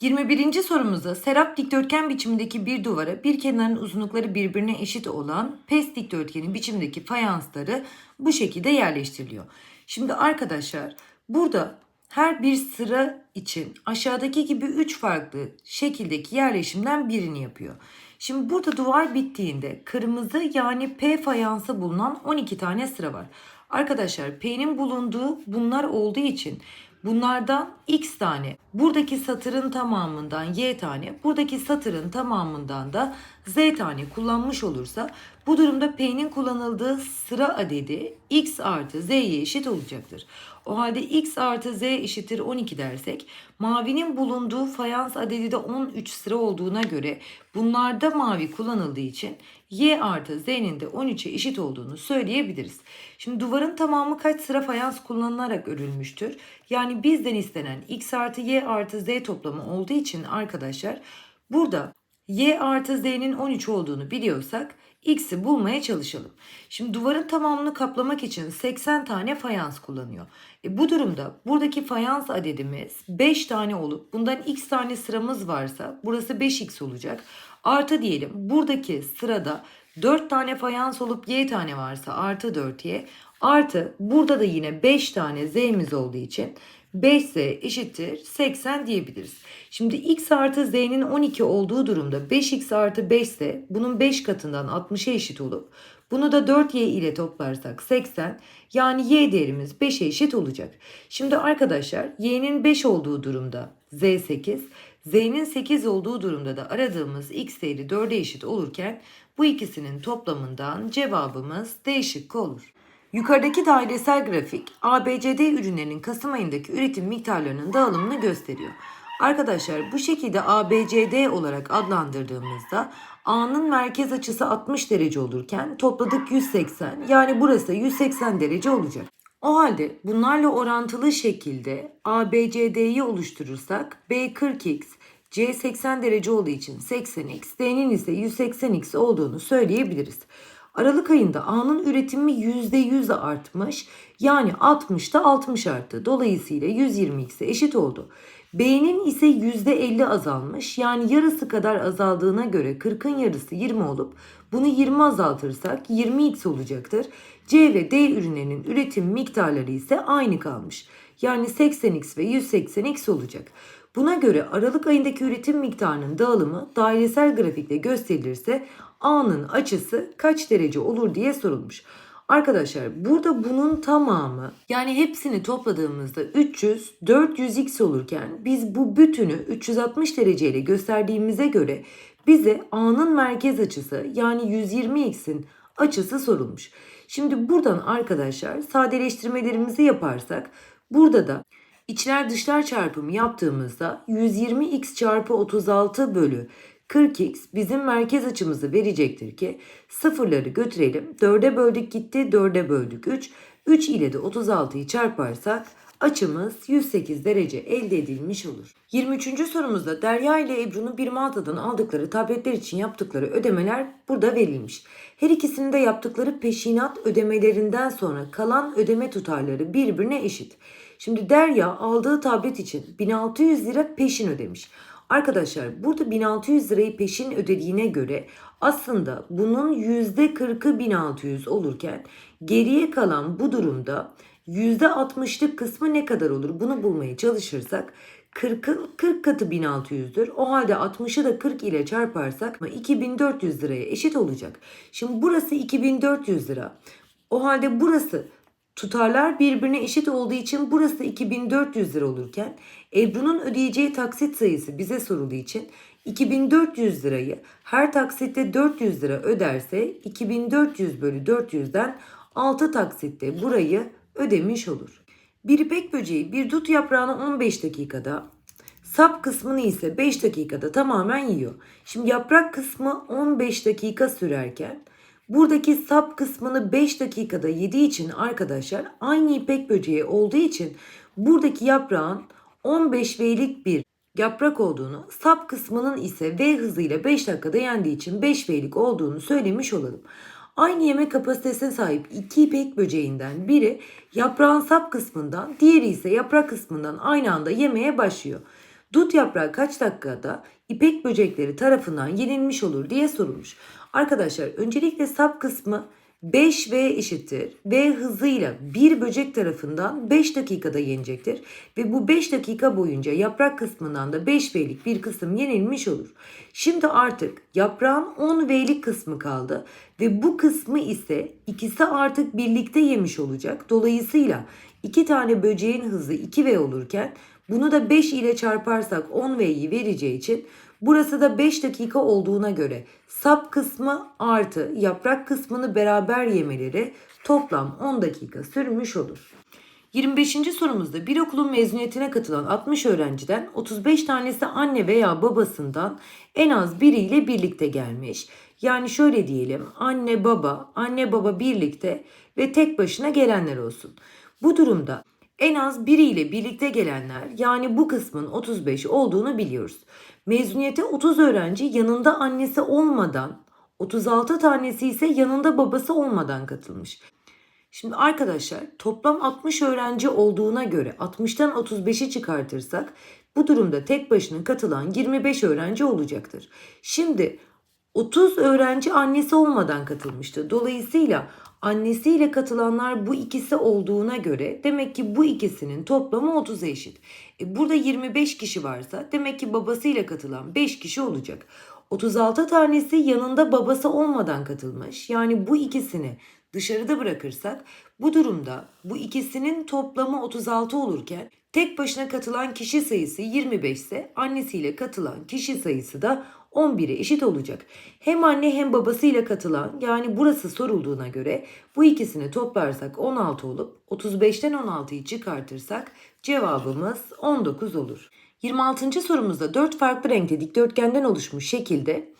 21. sorumuzda serap dikdörtgen biçimindeki bir duvara bir kenarın uzunlukları birbirine eşit olan pes dikdörtgenin biçimdeki fayansları bu şekilde yerleştiriliyor. Şimdi arkadaşlar burada her bir sıra için aşağıdaki gibi 3 farklı şekildeki yerleşimden birini yapıyor. Şimdi burada duvar bittiğinde kırmızı yani P fayansı bulunan 12 tane sıra var. Arkadaşlar P'nin bulunduğu bunlar olduğu için bunlardan X tane, buradaki satırın tamamından Y tane, buradaki satırın tamamından da Z tane kullanmış olursa bu durumda P'nin kullanıldığı sıra adedi X artı Z'ye eşit olacaktır. O halde X artı Z eşittir 12 dersek mavinin bulunduğu fayans adedi de 13 sıra olduğuna göre bunlarda mavi kullanıldığı için Y artı Z'nin de 13'e eşit olduğunu söyleyebiliriz. Şimdi duvarın tamamı kaç sıra fayans kullanılarak örülmüştür? Yani bizden istenen X artı Y artı Z toplamı olduğu için arkadaşlar burada Y artı Z'nin 13 olduğunu biliyorsak X'i bulmaya çalışalım. Şimdi duvarın tamamını kaplamak için 80 tane fayans kullanıyor. E bu durumda buradaki fayans adedimiz 5 tane olup bundan x tane sıramız varsa burası 5x olacak. Artı diyelim buradaki sırada 4 tane fayans olup y tane varsa artı 4y. Artı burada da yine 5 tane z'miz olduğu için 5z eşittir 80 diyebiliriz. Şimdi x artı z'nin 12 olduğu durumda 5x artı 5 ise bunun 5 katından 60'a eşit olup bunu da 4y ile toplarsak 80 yani y değerimiz 5'e eşit olacak. Şimdi arkadaşlar y'nin 5 olduğu durumda z 8, z'nin 8 olduğu durumda da aradığımız x değeri 4'e eşit olurken bu ikisinin toplamından cevabımız D şıkkı olur. Yukarıdaki dairesel grafik ABCD ürünlerinin Kasım ayındaki üretim miktarlarının dağılımını gösteriyor. Arkadaşlar bu şekilde ABCD olarak adlandırdığımızda A'nın merkez açısı 60 derece olurken topladık 180 yani burası 180 derece olacak. O halde bunlarla orantılı şekilde ABCD'yi oluşturursak B 40x, C 80 derece olduğu için 80x, D'nin ise 180x olduğunu söyleyebiliriz. Aralık ayında A'nın üretimi %100 artmış. Yani 60'da 60 arttı. Dolayısıyla 120x'e eşit oldu. B'nin ise %50 azalmış. Yani yarısı kadar azaldığına göre 40'ın yarısı 20 olup bunu 20 azaltırsak 20x olacaktır. C ve D ürünlerinin üretim miktarları ise aynı kalmış. Yani 80x ve 180x olacak. Buna göre Aralık ayındaki üretim miktarının dağılımı dairesel grafikte gösterilirse A'nın açısı kaç derece olur diye sorulmuş. Arkadaşlar burada bunun tamamı yani hepsini topladığımızda 300, 400x olurken biz bu bütünü 360 dereceyle gösterdiğimize göre bize A'nın merkez açısı yani 120x'in açısı sorulmuş. Şimdi buradan arkadaşlar sadeleştirmelerimizi yaparsak burada da içler dışlar çarpımı yaptığımızda 120x çarpı 36 bölü 40x bizim merkez açımızı verecektir ki sıfırları götürelim. 4'e böldük gitti 4'e böldük 3. 3 ile de 36'yı çarparsak açımız 108 derece elde edilmiş olur. 23. sorumuzda Derya ile Ebru'nun bir mağazadan aldıkları tabletler için yaptıkları ödemeler burada verilmiş. Her ikisinin de yaptıkları peşinat ödemelerinden sonra kalan ödeme tutarları birbirine eşit. Şimdi Derya aldığı tablet için 1600 lira peşin ödemiş. Arkadaşlar burada 1600 lirayı peşin ödediğine göre aslında bunun %40'ı 1600 olurken geriye kalan bu durumda %60'lık kısmı ne kadar olur? Bunu bulmaya çalışırsak 40'ın 40 katı 1600'dür. O halde 60'ı da 40 ile çarparsak 2400 liraya eşit olacak. Şimdi burası 2400 lira. O halde burası Tutarlar birbirine eşit olduğu için burası 2400 lira olurken Ebru'nun ödeyeceği taksit sayısı bize sorulduğu için 2400 lirayı her taksitte 400 lira öderse 2400 bölü 400'den 6 taksitte burayı ödemiş olur. Bir ipek böceği bir dut yaprağını 15 dakikada, sap kısmını ise 5 dakikada tamamen yiyor. Şimdi yaprak kısmı 15 dakika sürerken Buradaki sap kısmını 5 dakikada yediği için arkadaşlar aynı ipek böceği olduğu için buradaki yaprağın 15 V'lik bir yaprak olduğunu, sap kısmının ise V hızıyla 5 dakikada yendiği için 5 V'lik olduğunu söylemiş olalım. Aynı yeme kapasitesine sahip iki ipek böceğinden biri yaprağın sap kısmından, diğeri ise yaprak kısmından aynı anda yemeye başlıyor. Dut yaprağı kaç dakikada ipek böcekleri tarafından yenilmiş olur diye sorulmuş. Arkadaşlar öncelikle sap kısmı 5V eşittir. V hızıyla bir böcek tarafından 5 dakikada yenecektir. Ve bu 5 dakika boyunca yaprak kısmından da 5V'lik bir kısım yenilmiş olur. Şimdi artık yaprağın 10V'lik kısmı kaldı. Ve bu kısmı ise ikisi artık birlikte yemiş olacak. Dolayısıyla iki tane böceğin hızı 2V olurken bunu da 5 ile çarparsak 10V'yi vereceği için Burası da 5 dakika olduğuna göre sap kısmı artı yaprak kısmını beraber yemeleri toplam 10 dakika sürmüş olur. 25. sorumuzda bir okulun mezuniyetine katılan 60 öğrenciden 35 tanesi anne veya babasından en az biriyle birlikte gelmiş. Yani şöyle diyelim anne baba, anne baba birlikte ve tek başına gelenler olsun. Bu durumda en az biriyle birlikte gelenler yani bu kısmın 35 olduğunu biliyoruz. Mezuniyete 30 öğrenci yanında annesi olmadan 36 tanesi ise yanında babası olmadan katılmış. Şimdi arkadaşlar toplam 60 öğrenci olduğuna göre 60'tan 35'i çıkartırsak bu durumda tek başına katılan 25 öğrenci olacaktır. Şimdi 30 öğrenci annesi olmadan katılmıştı. Dolayısıyla annesiyle katılanlar bu ikisi olduğuna göre demek ki bu ikisinin toplamı 30'a eşit. E burada 25 kişi varsa demek ki babasıyla katılan 5 kişi olacak. 36 tanesi yanında babası olmadan katılmış. Yani bu ikisini dışarıda bırakırsak bu durumda bu ikisinin toplamı 36 olurken tek başına katılan kişi sayısı 25 ise annesiyle katılan kişi sayısı da 11'e eşit olacak. Hem anne hem babasıyla katılan yani burası sorulduğuna göre bu ikisini toplarsak 16 olup 35'ten 16'yı çıkartırsak cevabımız 19 olur. 26. sorumuzda 4 farklı renkte dikdörtgenden oluşmuş şekilde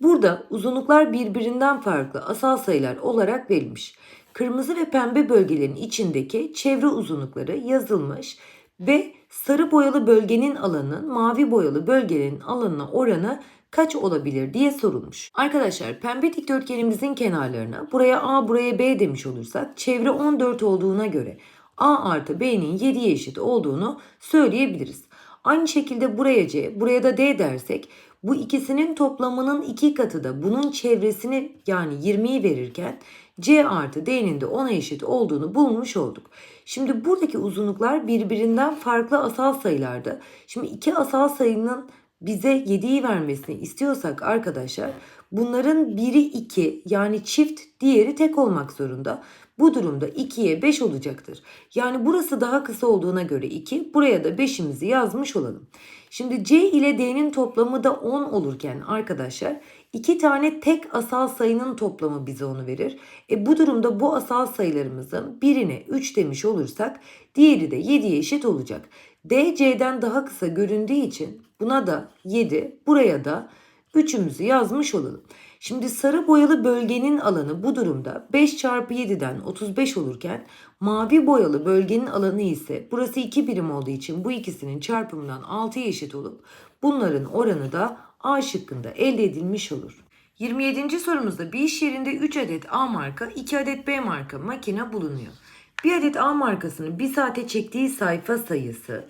burada uzunluklar birbirinden farklı asal sayılar olarak verilmiş. Kırmızı ve pembe bölgelerin içindeki çevre uzunlukları yazılmış ve sarı boyalı bölgenin alanının mavi boyalı bölgenin alanına oranı kaç olabilir diye sorulmuş. Arkadaşlar pembe dikdörtgenimizin kenarlarına buraya A buraya B demiş olursak çevre 14 olduğuna göre A artı B'nin 7'ye eşit olduğunu söyleyebiliriz. Aynı şekilde buraya C buraya da D dersek bu ikisinin toplamının iki katı da bunun çevresini yani 20'yi verirken C artı D'nin de 10'a eşit olduğunu bulmuş olduk. Şimdi buradaki uzunluklar birbirinden farklı asal sayılardı. Şimdi iki asal sayının bize 7'yi vermesini istiyorsak arkadaşlar bunların biri 2 yani çift diğeri tek olmak zorunda. Bu durumda 2'ye 5 olacaktır. Yani burası daha kısa olduğuna göre 2 buraya da 5'imizi yazmış olalım. Şimdi C ile D'nin toplamı da 10 olurken arkadaşlar iki tane tek asal sayının toplamı bize onu verir. E bu durumda bu asal sayılarımızın birine 3 demiş olursak diğeri de 7'ye eşit olacak. D C'den daha kısa göründüğü için buna da 7 buraya da 3'ümüzü yazmış olalım. Şimdi sarı boyalı bölgenin alanı bu durumda 5 çarpı 7'den 35 olurken mavi boyalı bölgenin alanı ise burası 2 birim olduğu için bu ikisinin çarpımından 6'ya eşit olup bunların oranı da A şıkkında elde edilmiş olur. 27. sorumuzda bir iş yerinde 3 adet A marka 2 adet B marka makine bulunuyor. Bir adet A markasının bir saate çektiği sayfa sayısı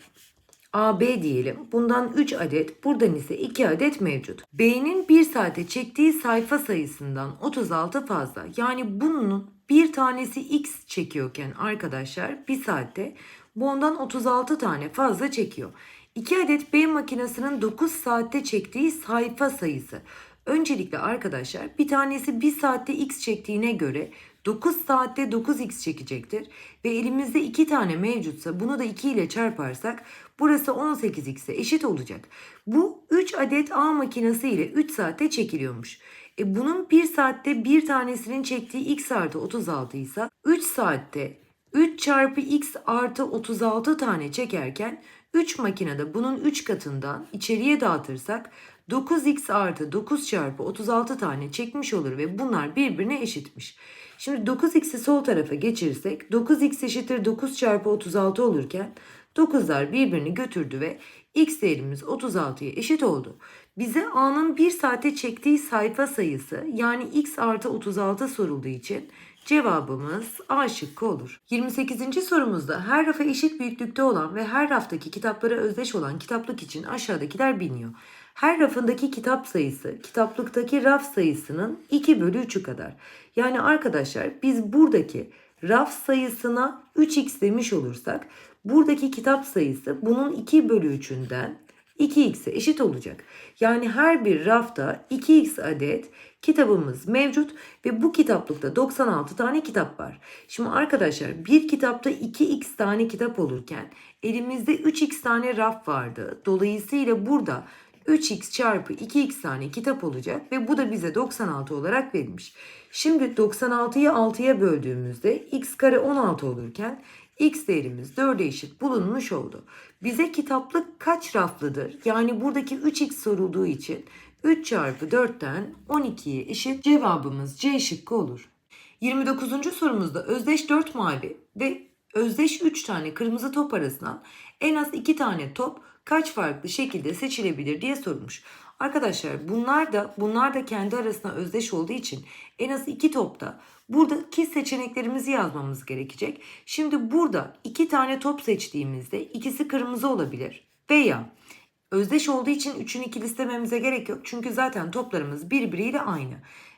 AB diyelim. Bundan 3 adet, buradan ise 2 adet mevcut. B'nin 1 saate çektiği sayfa sayısından 36 fazla. Yani bunun bir tanesi X çekiyorken arkadaşlar 1 saatte bu ondan 36 tane fazla çekiyor. 2 adet B makinesinin 9 saatte çektiği sayfa sayısı. Öncelikle arkadaşlar bir tanesi 1 saatte X çektiğine göre 9 saatte 9x çekecektir. Ve elimizde 2 tane mevcutsa bunu da 2 ile çarparsak burası 18x'e eşit olacak. Bu 3 adet A makinesi ile 3 saatte çekiliyormuş. E bunun 1 saatte bir tanesinin çektiği x artı 36 ise 3 saatte 3 çarpı x artı 36 tane çekerken 3 makinede bunun 3 katından içeriye dağıtırsak 9x artı 9 çarpı 36 tane çekmiş olur ve bunlar birbirine eşitmiş. Şimdi 9x'i sol tarafa geçirirsek 9x eşittir 9 çarpı 36 olurken 9'lar birbirini götürdü ve x değerimiz 36'ya eşit oldu. Bize A'nın 1 saate çektiği sayfa sayısı yani x artı 36 sorulduğu için Cevabımız A şıkkı olur. 28. sorumuzda her rafa eşit büyüklükte olan ve her raftaki kitaplara özdeş olan kitaplık için aşağıdakiler biliniyor. Her rafındaki kitap sayısı kitaplıktaki raf sayısının 2 bölü 3'ü kadar. Yani arkadaşlar biz buradaki raf sayısına 3x demiş olursak buradaki kitap sayısı bunun 2 bölü 3'ünden 2x'e eşit olacak. Yani her bir rafta 2x adet kitabımız mevcut ve bu kitaplıkta 96 tane kitap var. Şimdi arkadaşlar bir kitapta 2x tane kitap olurken elimizde 3x tane raf vardı. Dolayısıyla burada 3x çarpı 2x tane kitap olacak ve bu da bize 96 olarak verilmiş. Şimdi 96'yı 6'ya böldüğümüzde x kare 16 olurken x değerimiz 4'e eşit bulunmuş oldu. Bize kitaplık kaç raflıdır? Yani buradaki 3x sorulduğu için 3 çarpı 4'ten 12'ye eşit cevabımız C şıkkı olur. 29. sorumuzda özdeş 4 mavi ve özdeş 3 tane kırmızı top arasından en az 2 tane top kaç farklı şekilde seçilebilir diye sorulmuş. Arkadaşlar bunlar da bunlar da kendi arasında özdeş olduğu için en az 2 topta buradaki seçeneklerimizi yazmamız gerekecek. Şimdi burada 2 tane top seçtiğimizde ikisi kırmızı olabilir veya Özdeş olduğu için üçün ikili istememize gerek yok. Çünkü zaten toplarımız birbiriyle aynı.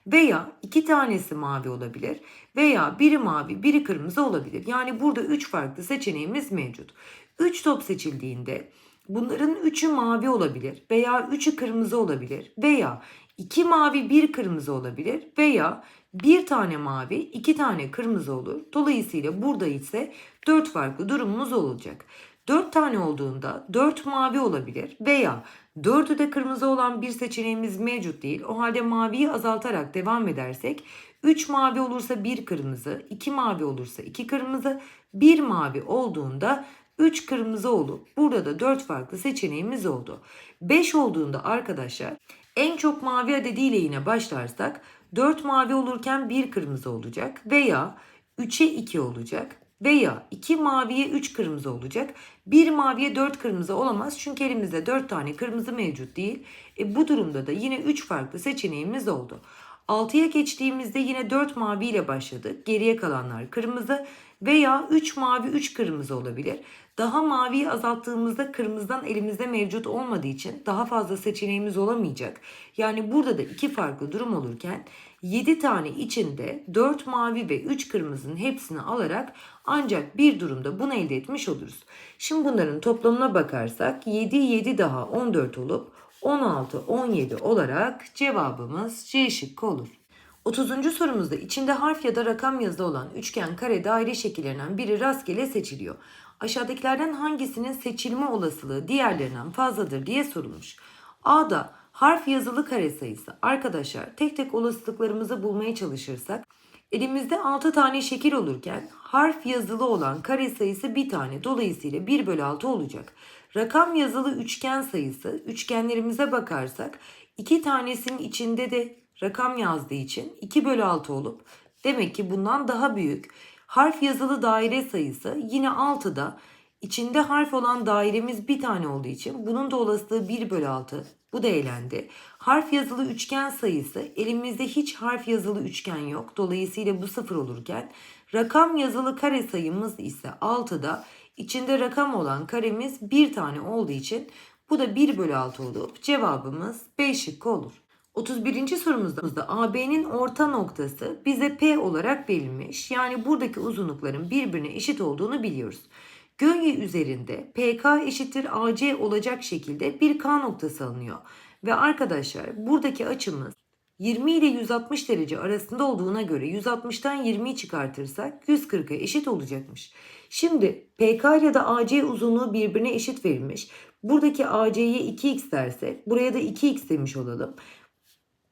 Veya iki tanesi mavi olabilir. Veya biri mavi biri kırmızı olabilir. Yani burada üç farklı seçeneğimiz mevcut. Üç top seçildiğinde bunların üçü mavi olabilir. Veya üçü kırmızı olabilir. Veya iki mavi bir kırmızı olabilir. Veya bir tane mavi iki tane kırmızı olur. Dolayısıyla burada ise dört farklı durumumuz olacak. 4 tane olduğunda 4 mavi olabilir veya 4'ü de kırmızı olan bir seçeneğimiz mevcut değil. O halde maviyi azaltarak devam edersek 3 mavi olursa 1 kırmızı, 2 mavi olursa 2 kırmızı, 1 mavi olduğunda 3 kırmızı olup burada da 4 farklı seçeneğimiz oldu. 5 olduğunda arkadaşlar en çok mavi adediyle yine başlarsak 4 mavi olurken 1 kırmızı olacak veya 3'e 2 olacak veya 2 maviye 3 kırmızı olacak. 1 maviye 4 kırmızı olamaz çünkü elimizde 4 tane kırmızı mevcut değil. E bu durumda da yine 3 farklı seçeneğimiz oldu. 6'ya geçtiğimizde yine 4 mavi ile başladık. Geriye kalanlar kırmızı veya 3 mavi 3 kırmızı olabilir. Daha maviyi azalttığımızda kırmızıdan elimizde mevcut olmadığı için daha fazla seçeneğimiz olamayacak. Yani burada da iki farklı durum olurken 7 tane içinde 4 mavi ve 3 kırmızının hepsini alarak ancak bir durumda bunu elde etmiş oluruz. Şimdi bunların toplamına bakarsak 7 7 daha 14 olup 16 17 olarak cevabımız C şıkkı olur. 30. sorumuzda içinde harf ya da rakam yazılı olan üçgen, kare, daire şekillerinden biri rastgele seçiliyor. Aşağıdakilerden hangisinin seçilme olasılığı diğerlerinden fazladır diye sorulmuş. A'da harf yazılı kare sayısı. Arkadaşlar tek tek olasılıklarımızı bulmaya çalışırsak elimizde 6 tane şekil olurken harf yazılı olan kare sayısı bir tane. Dolayısıyla 1 bölü 6 olacak. Rakam yazılı üçgen sayısı üçgenlerimize bakarsak iki tanesinin içinde de rakam yazdığı için 2 bölü 6 olup demek ki bundan daha büyük. Harf yazılı daire sayısı yine 6'da içinde harf olan dairemiz bir tane olduğu için bunun da olasılığı 1 bölü 6. Bu da eğlendi. Harf yazılı üçgen sayısı elimizde hiç harf yazılı üçgen yok. Dolayısıyla bu sıfır olurken rakam yazılı kare sayımız ise 6'da içinde rakam olan karemiz bir tane olduğu için bu da 1 bölü 6 olup cevabımız B şıkkı olur. 31. sorumuzda AB'nin orta noktası bize P olarak verilmiş. Yani buradaki uzunlukların birbirine eşit olduğunu biliyoruz. Gölge üzerinde PK eşittir AC olacak şekilde bir K noktası alınıyor. Ve arkadaşlar buradaki açımız 20 ile 160 derece arasında olduğuna göre 160'tan 20'yi çıkartırsak 140'a eşit olacakmış. Şimdi PK ile de AC uzunluğu birbirine eşit verilmiş. Buradaki AC'ye 2x dersek buraya da 2x demiş olalım.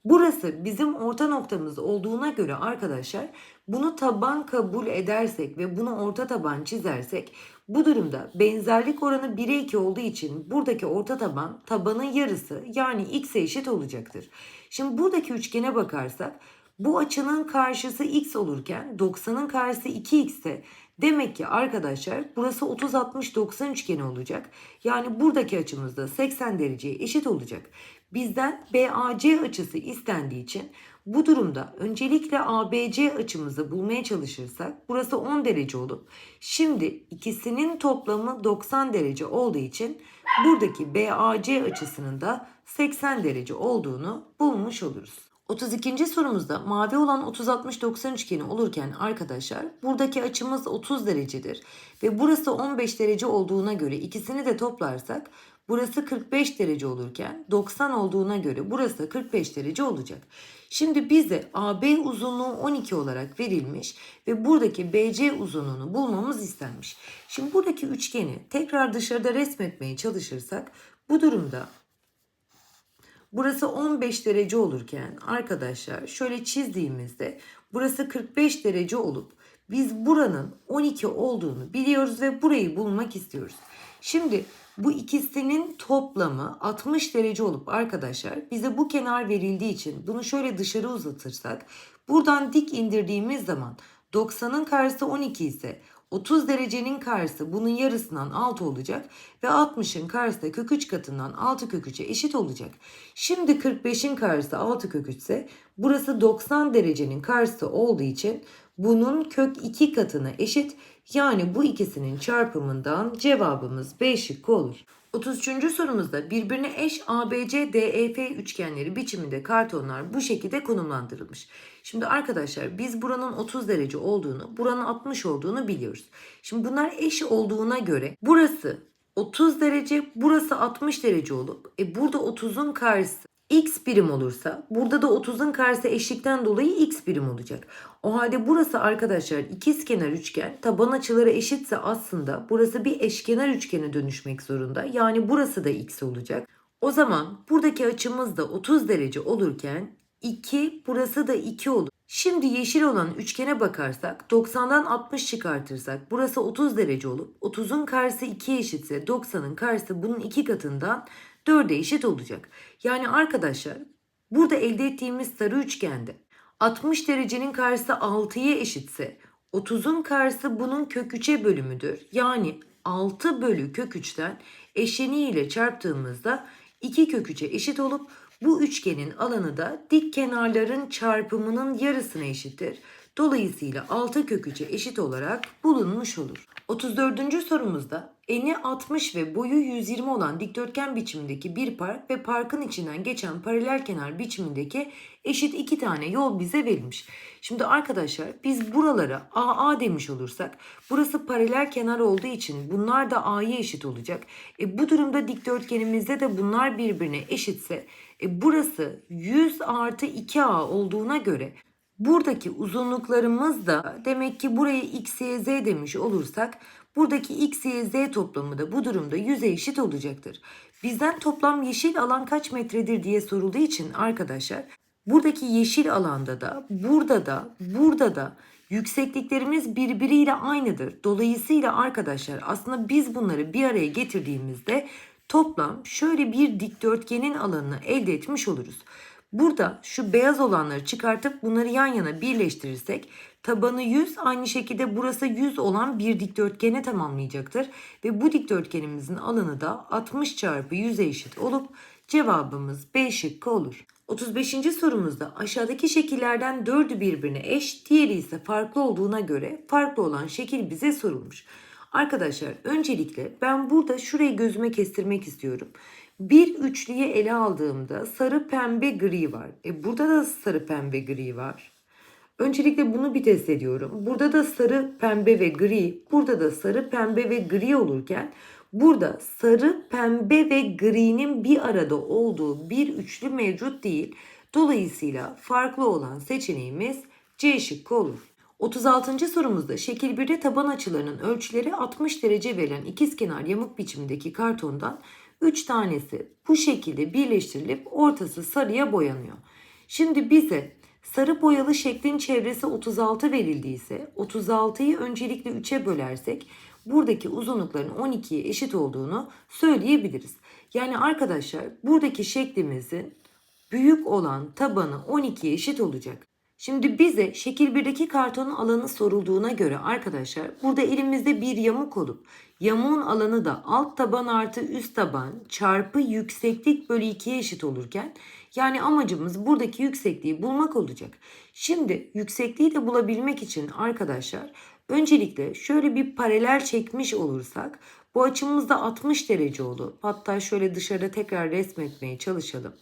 Burası bizim orta noktamız olduğuna göre arkadaşlar bunu taban kabul edersek ve bunu orta taban çizersek bu durumda benzerlik oranı 1'e 2 olduğu için buradaki orta taban tabanın yarısı yani x'e eşit olacaktır. Şimdi buradaki üçgene bakarsak bu açının karşısı x olurken 90'ın karşısı 2x ise Demek ki arkadaşlar burası 30-60-90 üçgeni olacak. Yani buradaki açımız da 80 dereceye eşit olacak. Bizden BAC açısı istendiği için bu durumda öncelikle ABC açımızı bulmaya çalışırsak burası 10 derece olup şimdi ikisinin toplamı 90 derece olduğu için buradaki BAC açısının da 80 derece olduğunu bulmuş oluruz. 32. sorumuzda mavi olan 30-60-90 üçgeni olurken arkadaşlar buradaki açımız 30 derecedir ve burası 15 derece olduğuna göre ikisini de toplarsak burası 45 derece olurken 90 olduğuna göre burası da 45 derece olacak. Şimdi bize AB uzunluğu 12 olarak verilmiş ve buradaki BC uzunluğunu bulmamız istenmiş. Şimdi buradaki üçgeni tekrar dışarıda resmetmeye çalışırsak bu durumda Burası 15 derece olurken arkadaşlar şöyle çizdiğimizde burası 45 derece olup biz buranın 12 olduğunu biliyoruz ve burayı bulmak istiyoruz. Şimdi bu ikisinin toplamı 60 derece olup arkadaşlar bize bu kenar verildiği için bunu şöyle dışarı uzatırsak buradan dik indirdiğimiz zaman 90'ın karşısı 12 ise 30 derecenin karşısı bunun yarısından 6 olacak ve 60'ın karşısı da kök 3 katından 6 kök 3'e eşit olacak. Şimdi 45'in karşısı 6 kök 3 ise burası 90 derecenin karşısı olduğu için bunun kök 2 katına eşit. Yani bu ikisinin çarpımından cevabımız B şıkkı olur. 33. sorumuzda birbirine eş ABC, DEF üçgenleri biçiminde kartonlar bu şekilde konumlandırılmış. Şimdi arkadaşlar biz buranın 30 derece olduğunu, buranın 60 olduğunu biliyoruz. Şimdi bunlar eş olduğuna göre burası 30 derece, burası 60 derece olup e burada 30'un karşısı x birim olursa burada da 30'un karşısı eşlikten dolayı x birim olacak. O halde burası arkadaşlar ikizkenar üçgen taban açıları eşitse aslında burası bir eşkenar üçgene dönüşmek zorunda. Yani burası da x olacak. O zaman buradaki açımız da 30 derece olurken 2 burası da 2 olur. Şimdi yeşil olan üçgene bakarsak 90'dan 60 çıkartırsak burası 30 derece olup 30'un karşısı 2 eşitse 90'ın karşısı bunun 2 katından 4'e eşit olacak. Yani arkadaşlar burada elde ettiğimiz sarı üçgende 60 derecenin karşısı 6'ya eşitse 30'un karşısı bunun kök 3'e bölümüdür. Yani 6 bölü kök 3'ten eşleniğiyle çarptığımızda 2 kök 3'e eşit olup bu üçgenin alanı da dik kenarların çarpımının yarısına eşittir. Dolayısıyla 6 kök 3'e eşit olarak bulunmuş olur. 34. sorumuzda eni 60 ve boyu 120 olan dikdörtgen biçimindeki bir park ve parkın içinden geçen paralel kenar biçimindeki eşit iki tane yol bize verilmiş. Şimdi arkadaşlar biz buralara AA demiş olursak burası paralel kenar olduğu için bunlar da A'ya eşit olacak. E, bu durumda dikdörtgenimizde de bunlar birbirine eşitse e, burası 100 artı 2A olduğuna göre Buradaki uzunluklarımız da demek ki buraya x, y, z demiş olursak buradaki x, y, z toplamı da bu durumda 100'e eşit olacaktır. Bizden toplam yeşil alan kaç metredir diye sorulduğu için arkadaşlar buradaki yeşil alanda da burada da burada da yüksekliklerimiz birbiriyle aynıdır. Dolayısıyla arkadaşlar aslında biz bunları bir araya getirdiğimizde toplam şöyle bir dikdörtgenin alanını elde etmiş oluruz. Burada şu beyaz olanları çıkartıp bunları yan yana birleştirirsek tabanı 100 aynı şekilde burası 100 olan bir dikdörtgene tamamlayacaktır. Ve bu dikdörtgenimizin alanı da 60 çarpı 100'e eşit olup cevabımız B şıkkı olur. 35. sorumuzda aşağıdaki şekillerden 4'ü birbirine eş, diğeri ise farklı olduğuna göre farklı olan şekil bize sorulmuş. Arkadaşlar öncelikle ben burada şurayı gözüme kestirmek istiyorum. Bir üçlüye ele aldığımda sarı pembe gri var. E burada da sarı pembe gri var. Öncelikle bunu bir test ediyorum. Burada da sarı pembe ve gri, burada da sarı pembe ve gri olurken burada sarı pembe ve gri'nin bir arada olduğu bir üçlü mevcut değil. Dolayısıyla farklı olan seçeneğimiz C şıkkı olur. 36. sorumuzda şekil 1'de taban açılarının ölçüleri 60 derece verilen ikizkenar yamuk biçimindeki kartondan 3 tanesi bu şekilde birleştirilip ortası sarıya boyanıyor. Şimdi bize sarı boyalı şeklin çevresi 36 verildiyse 36'yı öncelikle 3'e bölersek buradaki uzunlukların 12'ye eşit olduğunu söyleyebiliriz. Yani arkadaşlar buradaki şeklimizin büyük olan tabanı 12'ye eşit olacak. Şimdi bize şekil 1'deki kartonun alanı sorulduğuna göre arkadaşlar burada elimizde bir yamuk olup yamuğun alanı da alt taban artı üst taban çarpı yükseklik bölü 2'ye eşit olurken yani amacımız buradaki yüksekliği bulmak olacak. Şimdi yüksekliği de bulabilmek için arkadaşlar öncelikle şöyle bir paralel çekmiş olursak bu açımız da 60 derece olur. Hatta şöyle dışarıda tekrar resmetmeye çalışalım.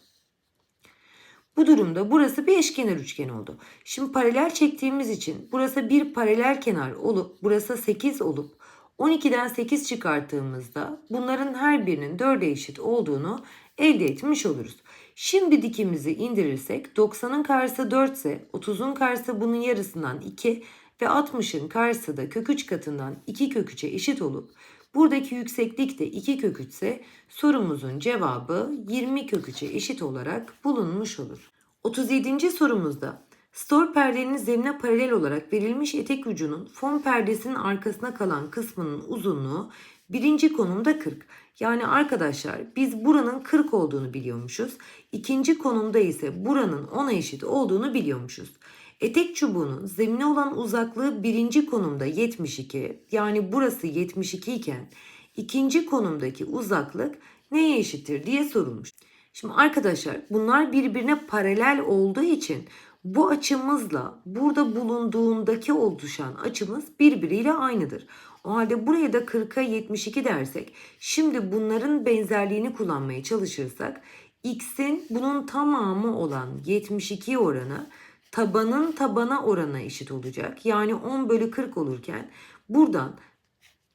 Bu durumda burası bir eşkenar üçgen oldu. Şimdi paralel çektiğimiz için burası bir paralel kenar olup burası 8 olup 12'den 8 çıkarttığımızda bunların her birinin 4'e eşit olduğunu elde etmiş oluruz. Şimdi dikimizi indirirsek 90'ın karşısı 4 ise 30'un karşısı bunun yarısından 2 ve 60'ın karşısı da kök 3 katından 2 kök 3'e eşit olup buradaki yükseklik de 2 kök 3 ise sorumuzun cevabı 20 kök 3'e eşit olarak bulunmuş olur. 37. sorumuzda Store perdenin zemine paralel olarak verilmiş etek ucunun fon perdesinin arkasına kalan kısmının uzunluğu birinci konumda 40. Yani arkadaşlar biz buranın 40 olduğunu biliyormuşuz. İkinci konumda ise buranın 10'a eşit olduğunu biliyormuşuz. Etek çubuğunun zemine olan uzaklığı birinci konumda 72 yani burası 72 iken ikinci konumdaki uzaklık neye eşittir diye sorulmuş. Şimdi arkadaşlar bunlar birbirine paralel olduğu için bu açımızla burada bulunduğundaki oluşan açımız birbiriyle aynıdır. O halde buraya da 40'a 72 dersek şimdi bunların benzerliğini kullanmaya çalışırsak x'in bunun tamamı olan 72 oranı tabanın tabana oranına eşit olacak. Yani 10 bölü 40 olurken buradan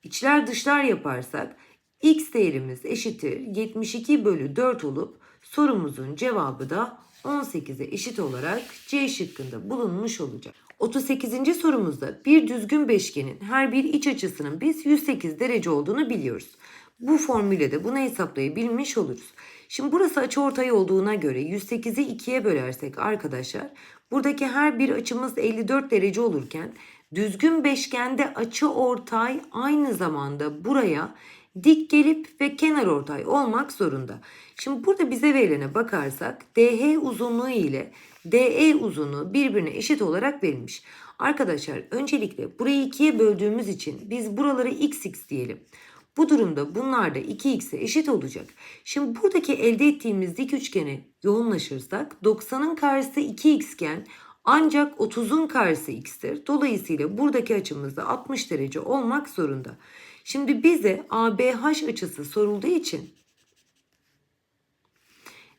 içler dışlar yaparsak x değerimiz eşittir 72 bölü 4 olup sorumuzun cevabı da 18'e eşit olarak C şıkkında bulunmuş olacak. 38. sorumuzda bir düzgün beşgenin her bir iç açısının biz 108 derece olduğunu biliyoruz. Bu formülle de bunu hesaplayabilmiş oluruz. Şimdi burası açıortay olduğuna göre 108'i 2'ye bölersek arkadaşlar buradaki her bir açımız 54 derece olurken düzgün beşgende açı ortay aynı zamanda buraya dik gelip ve kenar ortay olmak zorunda. Şimdi burada bize verilene bakarsak DH uzunluğu ile DE uzunluğu birbirine eşit olarak verilmiş. Arkadaşlar öncelikle burayı ikiye böldüğümüz için biz buraları xx diyelim. Bu durumda bunlar da 2x'e eşit olacak. Şimdi buradaki elde ettiğimiz dik üçgeni yoğunlaşırsak 90'ın karşısı 2x iken ancak 30'un karşısı x'tir. Dolayısıyla buradaki açımız da 60 derece olmak zorunda. Şimdi bize ABH açısı sorulduğu için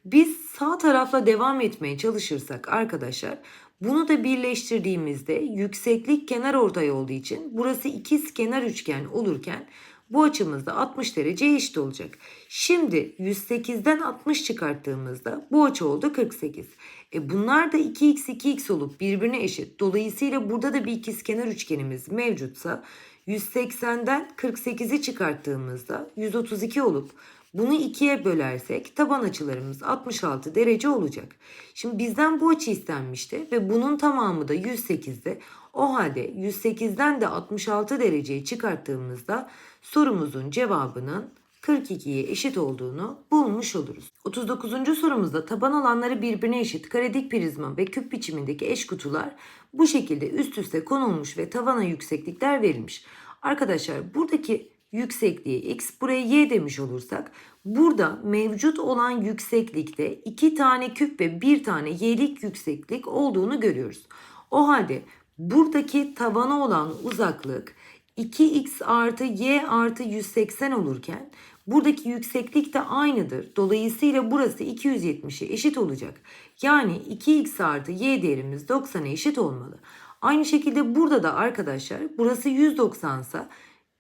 biz sağ tarafla devam etmeye çalışırsak arkadaşlar bunu da birleştirdiğimizde yükseklik kenar ortay olduğu için burası ikiz kenar üçgen olurken bu açımız da 60 dereceye eşit olacak. Şimdi 108'den 60 çıkarttığımızda bu açı oldu 48. E bunlar da 2x 2x olup birbirine eşit. Dolayısıyla burada da bir ikizkenar üçgenimiz mevcutsa 180'den 48'i çıkarttığımızda 132 olup bunu ikiye bölersek taban açılarımız 66 derece olacak. Şimdi bizden bu açı istenmişti ve bunun tamamı da 108'de. O halde 108'den de 66 dereceyi çıkarttığımızda sorumuzun cevabının 42'ye eşit olduğunu bulmuş oluruz. 39. sorumuzda taban alanları birbirine eşit karedik prizma ve küp biçimindeki eş kutular bu şekilde üst üste konulmuş ve tavana yükseklikler verilmiş. Arkadaşlar buradaki yüksekliği x buraya y demiş olursak burada mevcut olan yükseklikte iki tane küp ve bir tane y'lik yükseklik olduğunu görüyoruz. O halde buradaki tavana olan uzaklık 2x artı y artı 180 olurken buradaki yükseklik de aynıdır. Dolayısıyla burası 270'e eşit olacak. Yani 2x artı y değerimiz 90'a eşit olmalı. Aynı şekilde burada da arkadaşlar burası 190 ise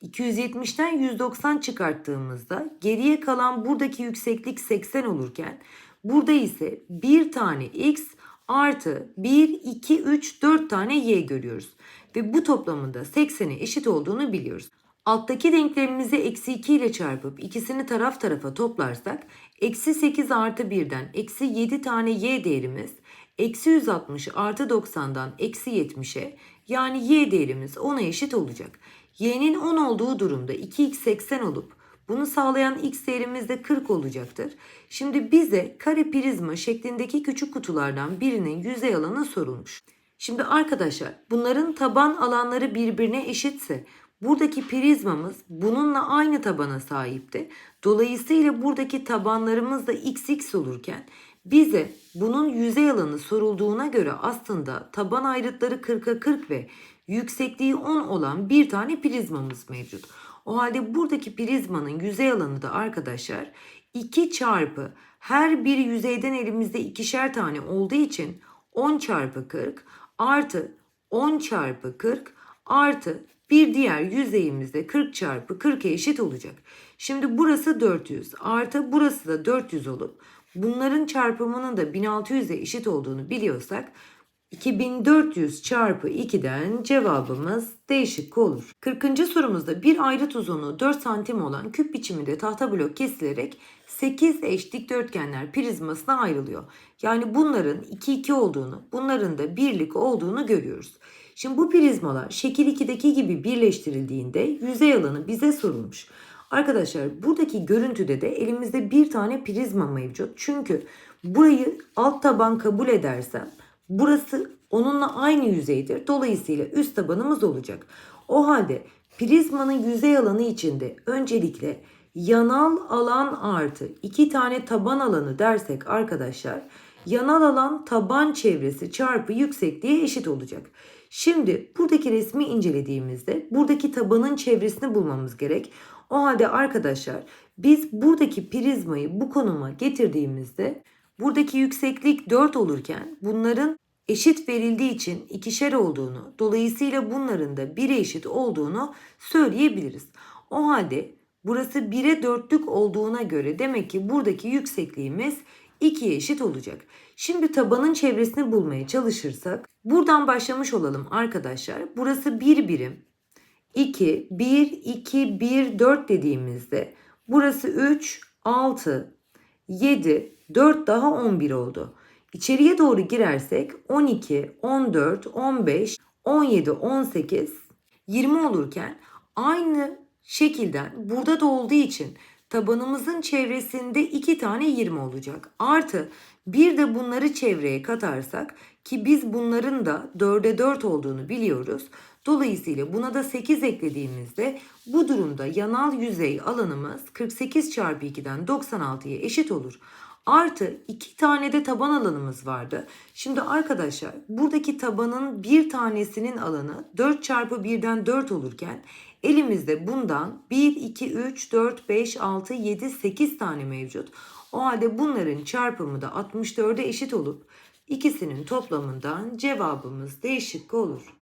270'ten 190 çıkarttığımızda geriye kalan buradaki yükseklik 80 olurken burada ise bir tane x artı 1, 2, 3, 4 tane y görüyoruz. Ve bu toplamında 80'e eşit olduğunu biliyoruz. Alttaki denklemimizi eksi 2 ile çarpıp ikisini taraf tarafa toplarsak eksi 8 artı 1'den eksi 7 tane y değerimiz eksi 160 artı 90'dan eksi 70'e yani y değerimiz 10'a eşit olacak. Y'nin 10 olduğu durumda 2x 80 olup bunu sağlayan x değerimiz de 40 olacaktır. Şimdi bize kare prizma şeklindeki küçük kutulardan birinin yüzey alanı sorulmuş. Şimdi arkadaşlar bunların taban alanları birbirine eşitse buradaki prizmamız bununla aynı tabana sahipti. Dolayısıyla buradaki tabanlarımız da xx olurken bize bunun yüzey alanı sorulduğuna göre aslında taban ayrıtları 40'a 40 ve yüksekliği 10 olan bir tane prizmamız mevcut. O halde buradaki prizmanın yüzey alanı da arkadaşlar 2 çarpı her bir yüzeyden elimizde ikişer tane olduğu için 10 çarpı 40 artı 10 çarpı 40 artı bir diğer yüzeyimizde 40 çarpı 40'a eşit olacak. Şimdi burası 400 artı burası da 400 olup bunların çarpımının da 1600'e eşit olduğunu biliyorsak 2400 çarpı 2'den cevabımız değişik olur. 40. sorumuzda bir ayrıt uzunluğu 4 santim olan küp biçiminde tahta blok kesilerek 8 eş dikdörtgenler prizmasına ayrılıyor. Yani bunların 2 2 olduğunu, bunların da birlik olduğunu görüyoruz. Şimdi bu prizmalar şekil 2'deki gibi birleştirildiğinde yüzey alanı bize sorulmuş. Arkadaşlar buradaki görüntüde de elimizde bir tane prizma mevcut. Çünkü burayı alt taban kabul edersem burası onunla aynı yüzeydir. Dolayısıyla üst tabanımız olacak. O halde prizmanın yüzey alanı içinde öncelikle yanal alan artı iki tane taban alanı dersek arkadaşlar yanal alan taban çevresi çarpı yüksekliğe eşit olacak. Şimdi buradaki resmi incelediğimizde buradaki tabanın çevresini bulmamız gerek. O halde arkadaşlar biz buradaki prizmayı bu konuma getirdiğimizde buradaki yükseklik 4 olurken bunların eşit verildiği için ikişer olduğunu dolayısıyla bunların da 1'e eşit olduğunu söyleyebiliriz. O halde burası 1'e 4'lük olduğuna göre demek ki buradaki yüksekliğimiz 2'ye eşit olacak. Şimdi tabanın çevresini bulmaya çalışırsak buradan başlamış olalım arkadaşlar. Burası 1 birim. 2, 1, 2, 1, 4 dediğimizde burası 3, 6, 7, 4 daha 11 oldu. İçeriye doğru girersek 12, 14, 15, 17, 18, 20 olurken aynı şekilden burada da olduğu için tabanımızın çevresinde iki tane 20 olacak. Artı bir de bunları çevreye katarsak ki biz bunların da 4'e 4 olduğunu biliyoruz. Dolayısıyla buna da 8 eklediğimizde bu durumda yanal yüzey alanımız 48 çarpı 2'den 96'ya eşit olur. Artı iki tane de taban alanımız vardı. Şimdi arkadaşlar buradaki tabanın bir tanesinin alanı 4 çarpı 1'den 4 olurken elimizde bundan 1, 2, 3, 4, 5, 6, 7, 8 tane mevcut. O halde bunların çarpımı da 64'e eşit olup ikisinin toplamından cevabımız değişik olur.